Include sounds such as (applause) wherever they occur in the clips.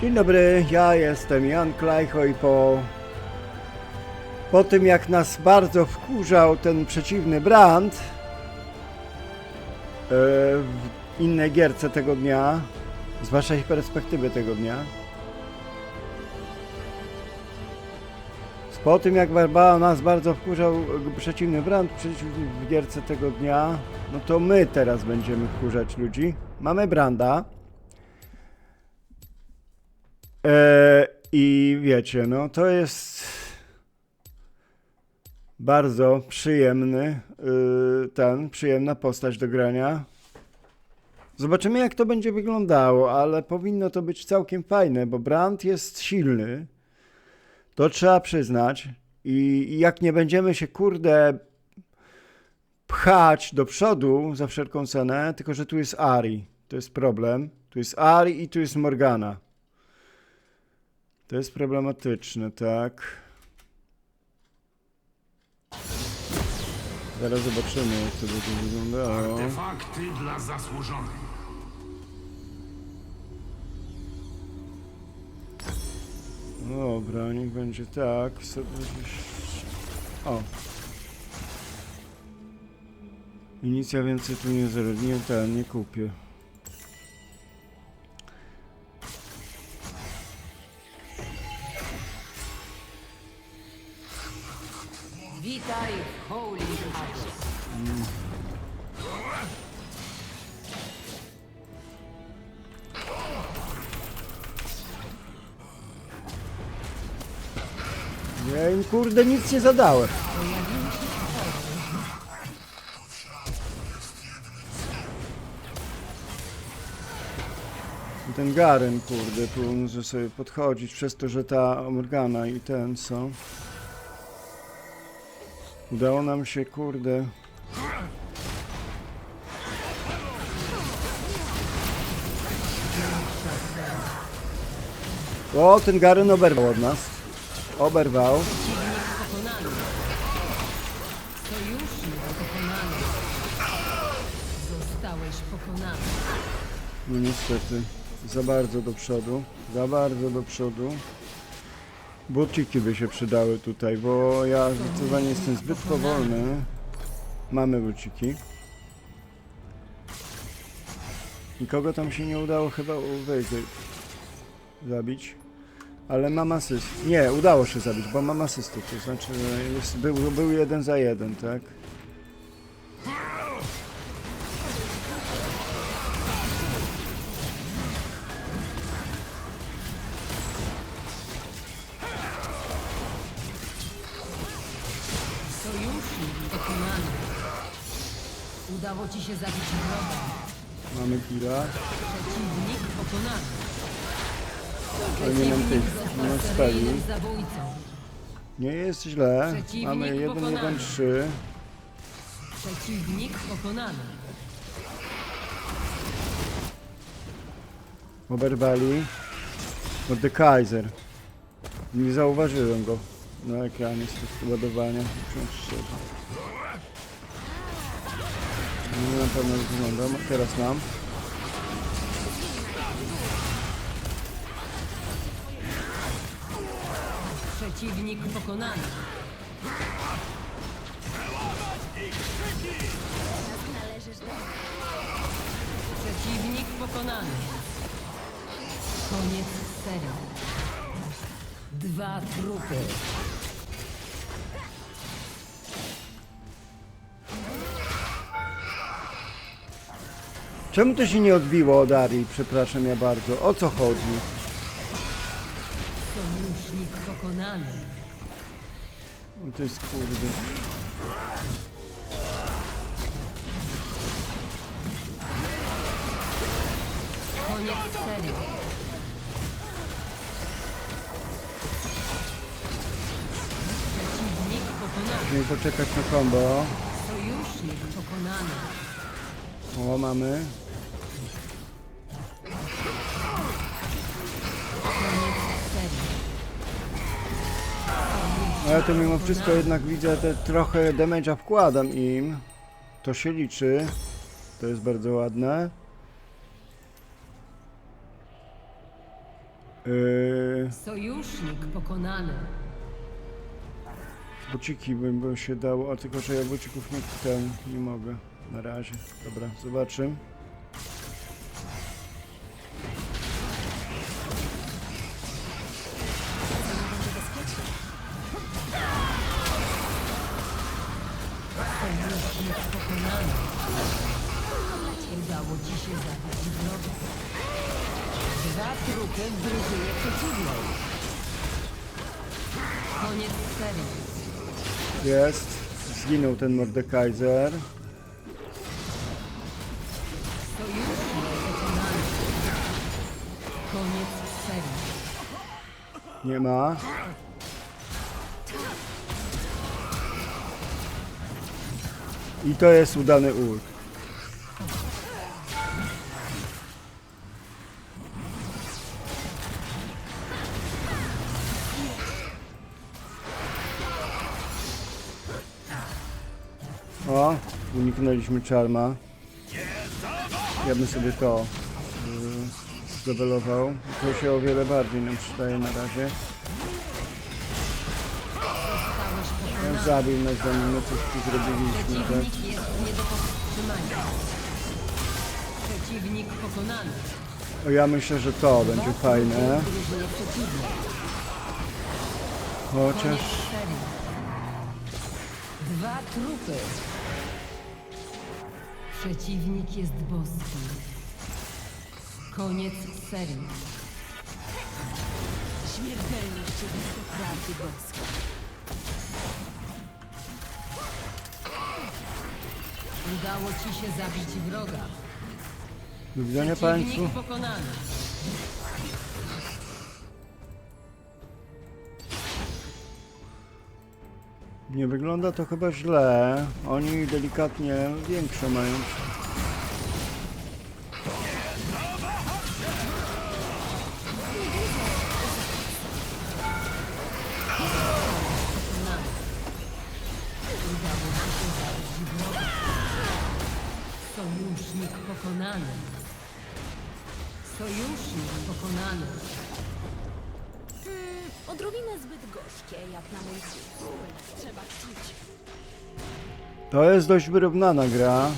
Dzień dobry, ja jestem Jan Klajcho i po, po tym jak nas bardzo wkurzał ten przeciwny brand e, w innej gierce tego dnia, z waszej perspektywy tego dnia, po tym jak nas bardzo wkurzał e, przeciwny brand w gierce tego dnia, no to my teraz będziemy wkurzać ludzi. Mamy branda. E, I wiecie, no to jest bardzo przyjemny y, ten, przyjemna postać do grania. Zobaczymy jak to będzie wyglądało, ale powinno to być całkiem fajne, bo Brand jest silny. To trzeba przyznać. I, I jak nie będziemy się kurde pchać do przodu za wszelką cenę, tylko że tu jest Ari. To jest problem. Tu jest Ari i tu jest Morgana. To jest problematyczne, tak. Zaraz zobaczymy, jak to będzie wyglądało. Artefakty dla zasłużonych. Dobra, niech będzie tak. O. Inicja więcej tu nie zrobię. Nie ten, nie kupię. Witaj w Holy. Ja im kurde nic nie zadałem. Ten Garen, kurde, tu sobie podchodzić przez to, że ta Morgana i ten są. Udało nam się, kurde. O, ten Garen oberwał od nas. Oberwał. No niestety, za bardzo do przodu, za bardzo do przodu. Buciki by się przydały tutaj, bo ja zdecydowanie jestem zbyt powolny. Mamy buciki. Nikogo tam się nie udało chyba wejść, zabić. Ale mam asyst. Nie, udało się zabić, bo mam asystę. To znaczy, że jest, był, był jeden za jeden, tak? Się zabić wroga. Mamy killa. Przeciwnik pokonany. Ale nie mam tych, nie mam speli. Zabójcą. Nie jest źle. Przeciwnik Mamy 1, 1, pokonany. 3. Przeciwnik pokonany. Oberwali. No The Kaiser. Nie zauważyłem go na ekranie z ładowania. Muszę szczerze. Nie na pewno wyglądam. Teraz mam. Przeciwnik pokonany. Przeciwnik pokonany. Koniec serii. Dwa trupy. Czemu to się nie odbiło od Arii? Przepraszam ja bardzo. O co chodzi? Sojusznik pokonany. No to jest kurde. Koniec serii. Przeciwnik pokonany. Musimy poczekać na combo. Sojusznik pokonany. O, mamy. Ale to mimo wszystko jednak widzę, że trochę damage'a wkładam im. To się liczy. To jest bardzo ładne. Yy, Sojusznik pokonany. buciki bym by się dało, a tylko że ja bucików nie ten nie mogę na razie. Dobra, zobaczymy. Jest. Zginął ten Mordekaiser. Nie ma. I to jest udany ult. Uniknęliśmy czarma. Ja bym sobie to yy, zdebelował. To się o wiele bardziej nam przydaje na razie. On pokonany. zabił nas zanim my coś tu zrobiliśmy, tak? Przeciwnik pokonany. O, ja myślę, że to będzie fajne. Chociaż. Dwa trupy. Przeciwnik jest boski. Koniec serii. Śmiertelność blisko prawdy boskiej. Udało ci się zabić wroga. do widzenia Państwu. Przeciwnik pokonany. Nie wygląda to chyba źle. Oni delikatnie większe mają. Odrobinę zbyt gorzkie, jak na mój gust. Trzeba chcieć. To jest dość wyrównana gra.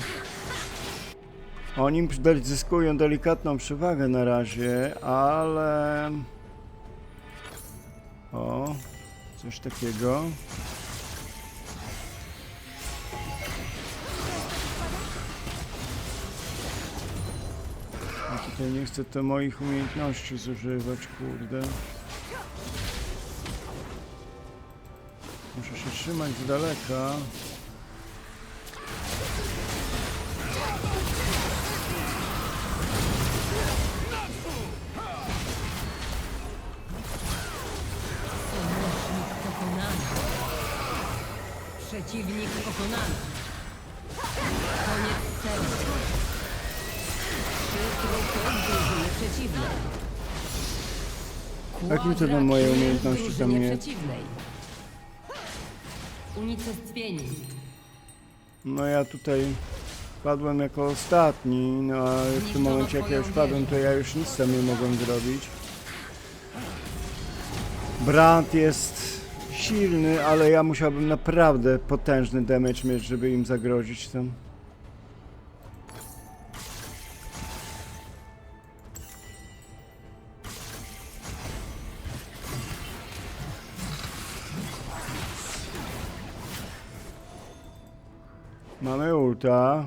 Oni zyskują delikatną przewagę na razie, ale... O, coś takiego. Ja tutaj nie chcę to moich umiejętności zużywać, kurde. Muszę się trzymać z daleka. Sojusznik pokonany. Przeciwnik pokonany. Koniec serii. Trzy trupy w drużynie przeciwnej. Jakim cudem moje umiejętności tam nie- przeciwnej. Unicestwieni. No ja tutaj padłem jako ostatni, no a w tym momencie jak ja już padłem, to ja już nic tam nie mogłem zrobić. Brand jest silny, ale ja musiałbym naprawdę potężny damage mieć, żeby im zagrozić tam. Mamy ulta.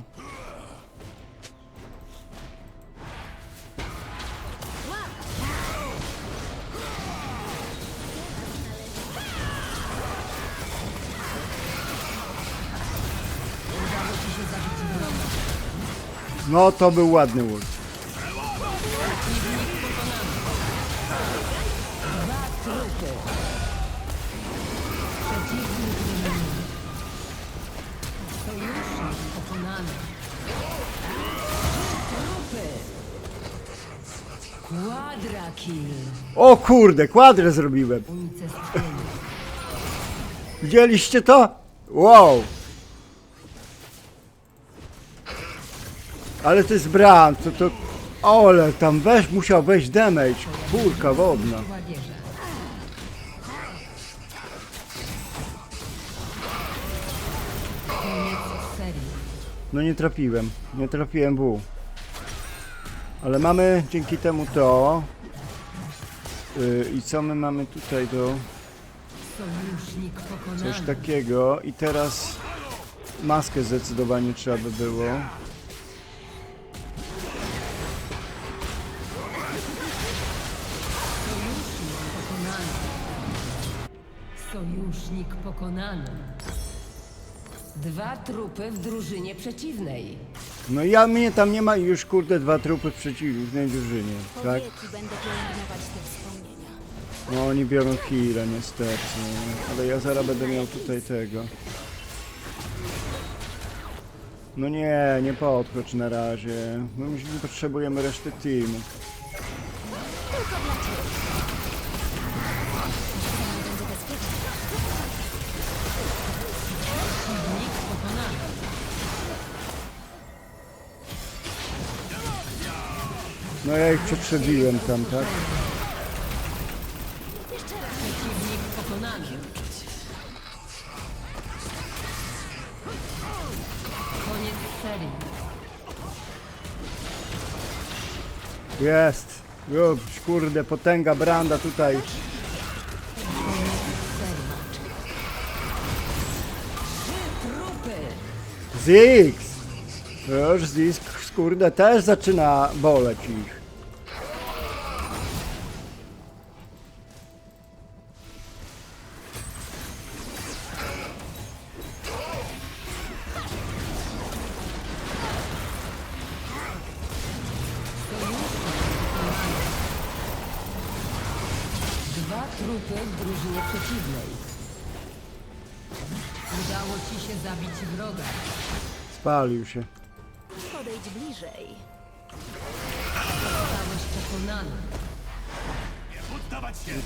No to był ładny ult. O kurde, kwadrę zrobiłem. Widzieliście to? Wow! Ale to jest brand, to, to Ole, tam weź, musiał wejść damage. Kurka wodna. No nie trafiłem, nie trafiłem W. Ale mamy dzięki temu to. Yy, I co my mamy tutaj do Sojusznik pokonany. coś takiego. I teraz maskę zdecydowanie trzeba by było. Sojusznik pokonany. Sojusznik pokonany. Dwa trupy w drużynie przeciwnej. No ja mnie tam nie ma i już kurde dwa trupy w przeciwnej drużynie, tak? wieki będę pielęgnować te wspomnienia. No oni biorą heal'a niestety, ale ja zaraz będę miał tutaj tego. No nie, nie podchodź na razie. My musimy, potrzebujemy reszty teamu. No ja ich przeprzedziłem tam, tak? Jest! Już, kurde, potęga Branda tutaj. Zix! Już Zix, kurde, też zaczyna boleć ich. Spalił się. Podejdź bliżej. Zostałeś pokonany.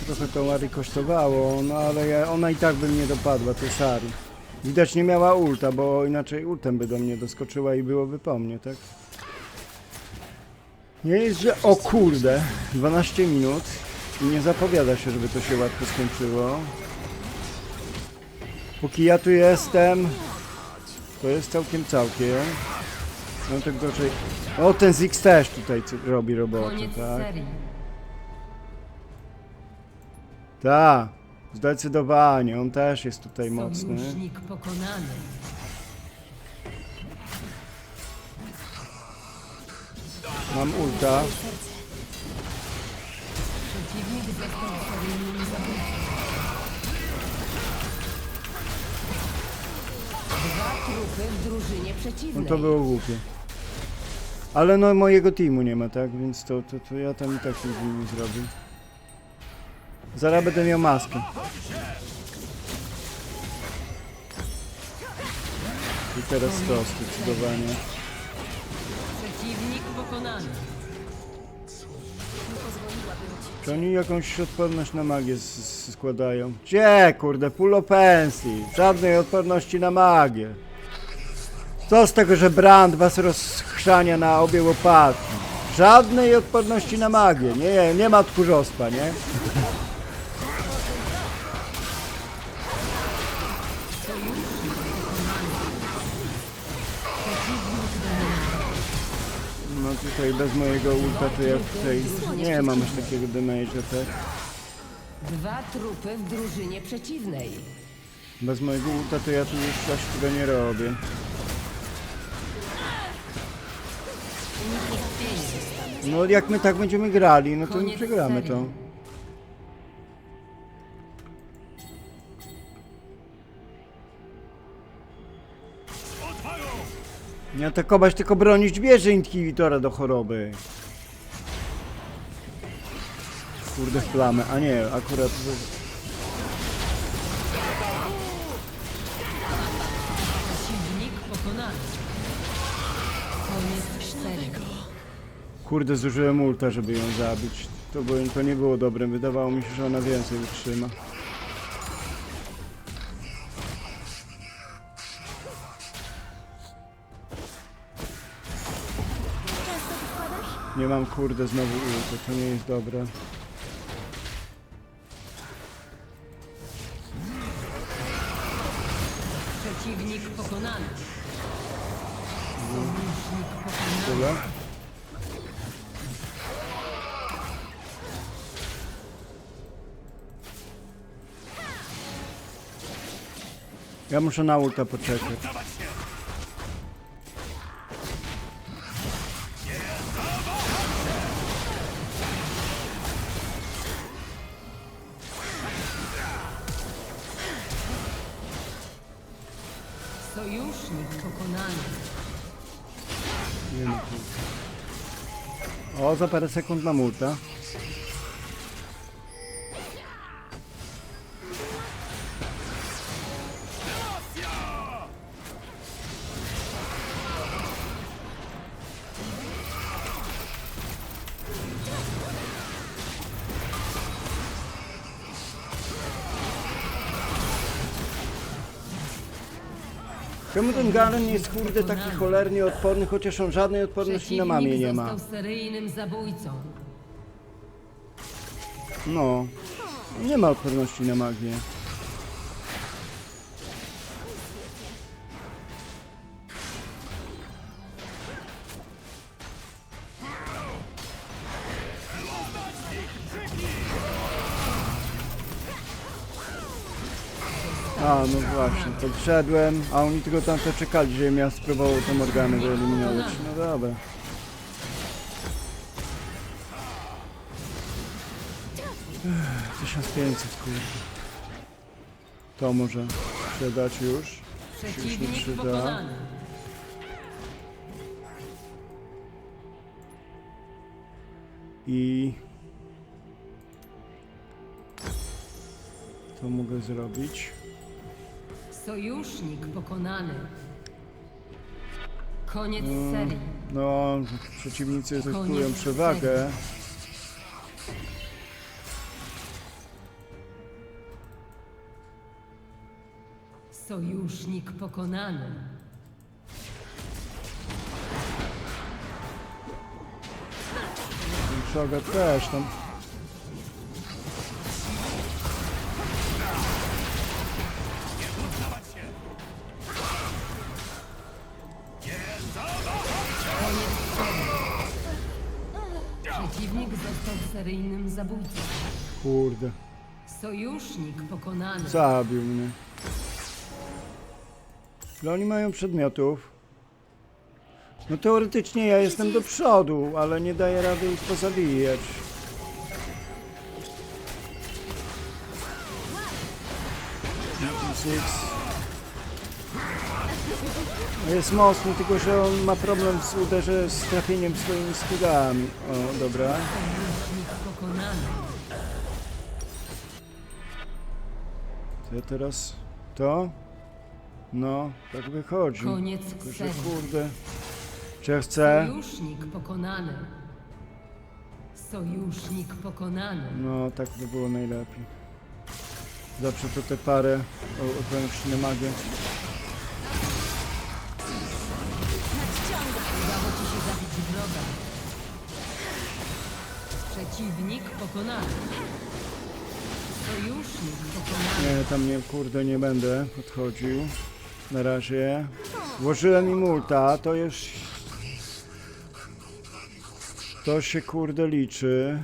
Trochę to Mari kosztowało, no ale ja, ona i tak by mnie dopadła, to Sari. Widać nie miała ulta, bo inaczej ultem by do mnie doskoczyła i byłoby po mnie, tak? Nie jest, że... O kurde! 12 minut i nie zapowiada się, żeby to się łatwo skończyło. Póki ja tu jestem, to jest całkiem całkiem. No tak raczej... O, ten Zix też tutaj robi robotę, tak? Tak, zdecydowanie, on też jest tutaj mocny. Sojusznik pokonany. Mam ulta. Przeciwnik Dwa trupy w drużynie No przeciwnej. to było głupie. Ale no mojego teamu nie ma, tak? Więc to, to, to ja tam i tak nic z nimi zrobię. Zaraz będę miał maskę. I teraz to zdecydowanie. Przeciwnik pokonany. Czy oni jakąś odporność na magię składają? Gdzie, kurde, full pensji. Żadnej odporności na magię. Co z tego, że Brand was rozchrzania na obie łopatki? Żadnej odporności na magię. Nie, nie ma tchórzostwa, nie? Tutaj bez mojego ulta to ja tutaj nie mam aż takiego damage'a, tak? Dwa trupy w drużynie przeciwnej. Bez mojego ulta to ja tu już coś tego nie robię. No jak my tak będziemy grali, no to Koniec przegramy to. Nie atakować, tylko bronić wieży inhibitora do choroby. Kurde w plamę, a nie, akurat... Kurde, zużyłem ulta, żeby ją zabić. To, było, to nie było dobre, wydawało mi się, że ona więcej wytrzyma. Nie mam kurde znowu ulty, to nie jest dobre. Przeciwnik pokonany. Sojusznik pokonany. Ja muszę na ulta poczekać. O, za parę sekund mam Czemu ten Garen jest kurde taki cholernie odporny, chociaż on żadnej odporności na mamie nie ma? został seryjnym zabójcą. No, nie ma odporności na magię. A, no właśnie, podszedłem, a oni tylko tam to czekali, żebym ja spróbował tę organy wyeliminować. No dobra. Ech, 1500, kurde. To może sprzedać już. Się już nie przyda. I... To mogę zrobić. Sojusznik pokonany. Koniec serii. No, przeciwnicy zyskują Koniec przewagę. Sojusznik pokonany. Przewaga też tam. Seryjnym zabójcą. Kurde, Sojusznik pokonany. zabił mnie. Ile oni mają przedmiotów? No teoretycznie ja jestem do przodu, ale nie daję rady ich pozabijać. No Jest mocny, tylko że on ma problem z uderze z trafieniem swoimi skillami. O, dobra. Ja teraz? To? No, tak wychodzi. Koniec Tylko, że serii. kurde. Czy ja chcę? Sojusznik pokonany. Sojusznik pokonany. No, tak by było najlepiej. Zawsze to te parę o odporności na magię. Udało ci się zabić wroga. Przeciwnik pokonany. Nie, tam nie, kurde, nie będę podchodził. Na razie. Włożyłem im ulta, to już... To się kurde liczy.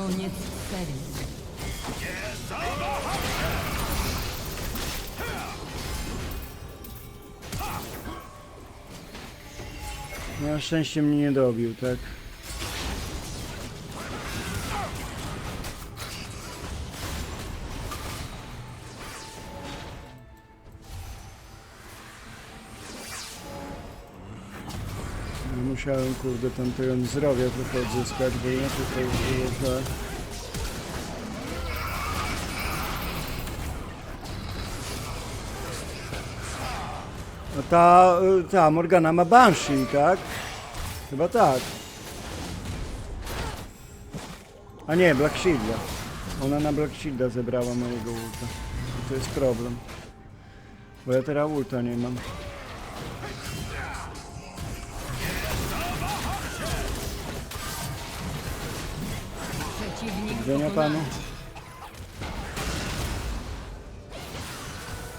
Koniec serii. Na szczęście mnie nie dobił, tak? Kurde, tam tego zdrowia trochę odzyskać, bo inaczej to już było. No ta, y, ta Morgana ma Banshee, tak? Chyba tak. A nie, Black Shielda. Ona na Black Shielda zebrała mojego ulta. I to jest problem. Bo ja teraz ulta nie mam. Pokonany. panu.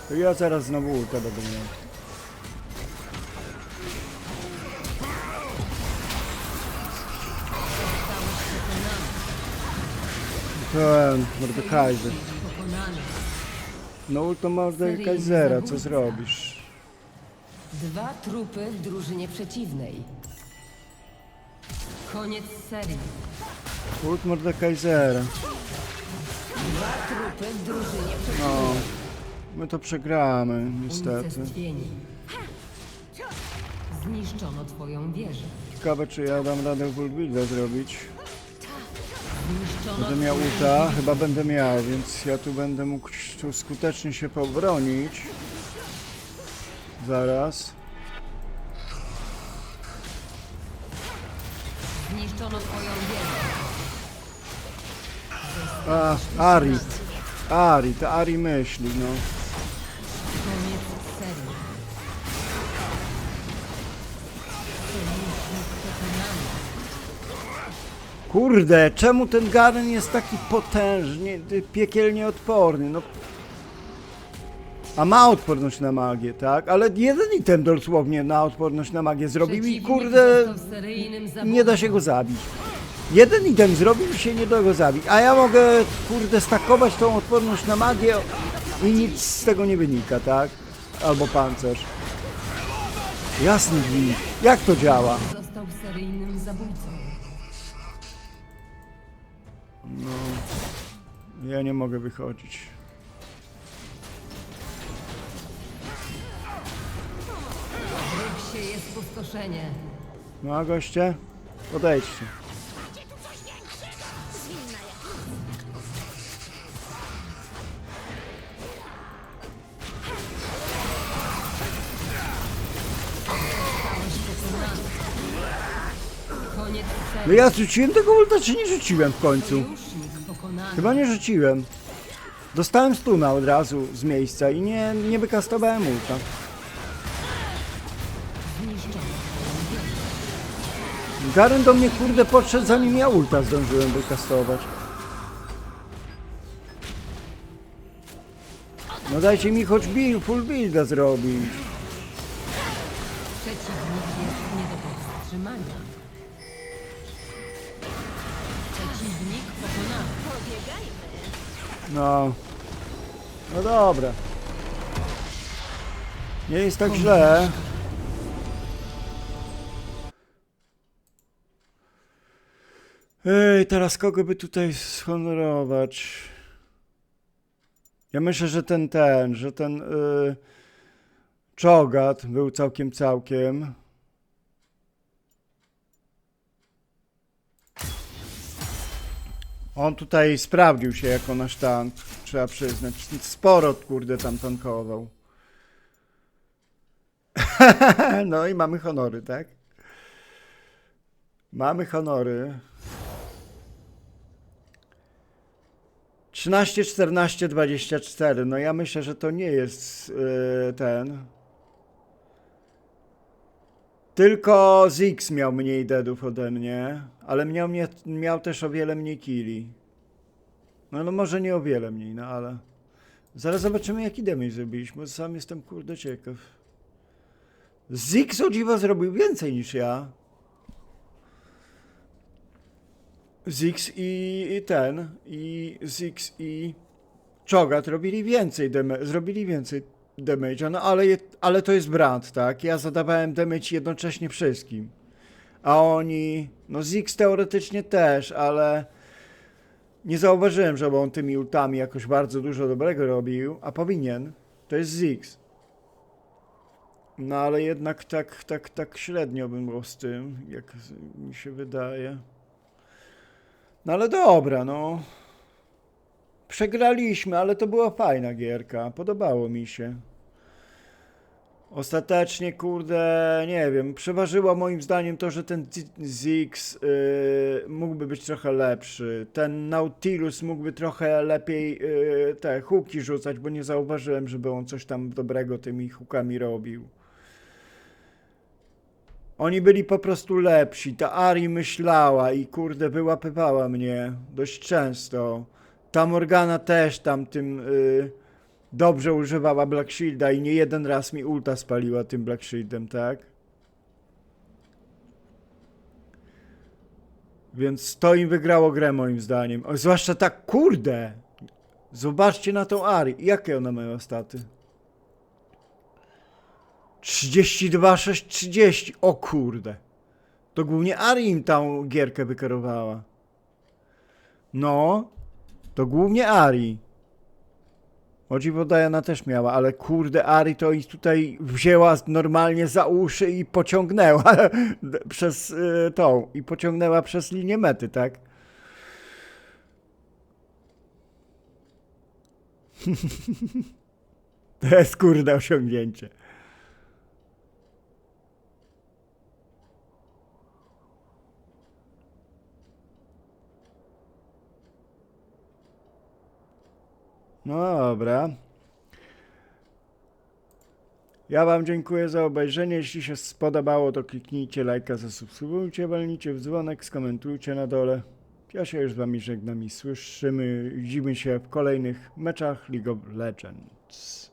To ja zaraz znowu ulta będę miał. Ten, Mordekaiser. No ulto Mordekaisera, co zrobisz? Dwa trupy w drużynie przeciwnej. Koniec serii. Ult Mordekaisera. No, my to przegramy, niestety. Zniszczono twoją wieżę. Ciekawe, czy ja dam radę full builda zrobić. Będę miał ulta, chyba będę miał, więc ja tu będę mógł tu skutecznie się pobronić. Zaraz. Zniszczono twoją wieżę. A, Ari. Ari, to Ari myśli, no. Koniec serii. Sojusznik pokonany. Kurde, czemu ten Garen jest taki potężny, piekielnie odporny, no. A ma odporność na magię, tak? Ale jeden item dosłownie na odporność na magię zrobił i Przeciwnik kurde, został seryjnym nie da się go zabić. Jeden item zrobił się nie go zabić, a ja mogę, kurde, stakować tą odporność na magię i nic z tego nie wynika, tak? Albo pancerz. Jasny gwint. Jak to działa? Został seryjnym zabójcą. Ja nie mogę wychodzić. Jest pustoszenie. No goście? Podejdźcie. No ja rzuciłem tego ulta, czy nie rzuciłem w końcu? Chyba nie rzuciłem. Dostałem stuna od razu z miejsca i nie, nie wykastowałem ulta. Garen do mnie kurde podszedł zanim ja ulta zdążyłem wykastować. No dajcie mi choć build, full builda zrobić. No. No dobra. Nie jest tak źle. Ej, teraz kogo by tutaj zhonorować? Ja myślę, że ten ten, że ten y, Czogat był całkiem całkiem. On tutaj sprawdził się jako nasz tank, trzeba przyznać. Sporo, kurde, tam tankował. (laughs) no i mamy honory, tak? Mamy honory. 13, 14, 24. No ja myślę, że to nie jest yy, ten. Tylko Zix miał mniej deadów ode mnie, ale miał, mnie, miał też o wiele mniej killi. No, no może nie o wiele mniej, no ale... Zaraz zobaczymy jaki damage zrobiliśmy, sam jestem kurde ciekaw. Zix o dziwo zrobił więcej niż ja. Zix i, i ten, i Zix i Czogat robili więcej zrobili więcej damage'a, no ale, ale to jest brand, tak? Ja zadawałem damage jednocześnie wszystkim. A oni, no Zix teoretycznie też, ale nie zauważyłem, żeby on tymi ultami jakoś bardzo dużo dobrego robił, a powinien. To jest Zix. No ale jednak tak, tak, tak średnio było z tym, jak mi się wydaje. No ale dobra, no. Przegraliśmy, ale to była fajna gierka. Podobało mi się. Ostatecznie, kurde, nie wiem, przeważyło moim zdaniem to, że ten Ziggs yy, mógłby być trochę lepszy. Ten Nautilus mógłby trochę lepiej yy, te huki rzucać, bo nie zauważyłem, żeby on coś tam dobrego tymi hukami robił. Oni byli po prostu lepsi. Ta Ari myślała i kurde wyłapywała mnie dość często. Ta Morgana też tam tym y, dobrze używała Black Shielda i nie jeden raz mi ulta spaliła tym Black Shieldem, tak? Więc to im wygrało grę moim zdaniem. O, zwłaszcza tak, kurde! Zobaczcie na tą Ari. Jakie ona mają staty? 32, 6, 30. O kurde. To głównie Ari im tą gierkę wykerowała. No, to głównie Ari. O Diana też miała, ale kurde Ari to ich tutaj wzięła normalnie za uszy i pociągnęła (laughs) przez y, tą i pociągnęła przez linię mety, tak? (laughs) to jest kurde osiągnięcie. No dobra. Ja Wam dziękuję za obejrzenie. Jeśli się spodobało, to kliknijcie lajka, zasubskrybujcie, walnijcie w dzwonek, skomentujcie na dole. Ja się już z Wami żegnam i słyszymy, widzimy się w kolejnych meczach League of Legends.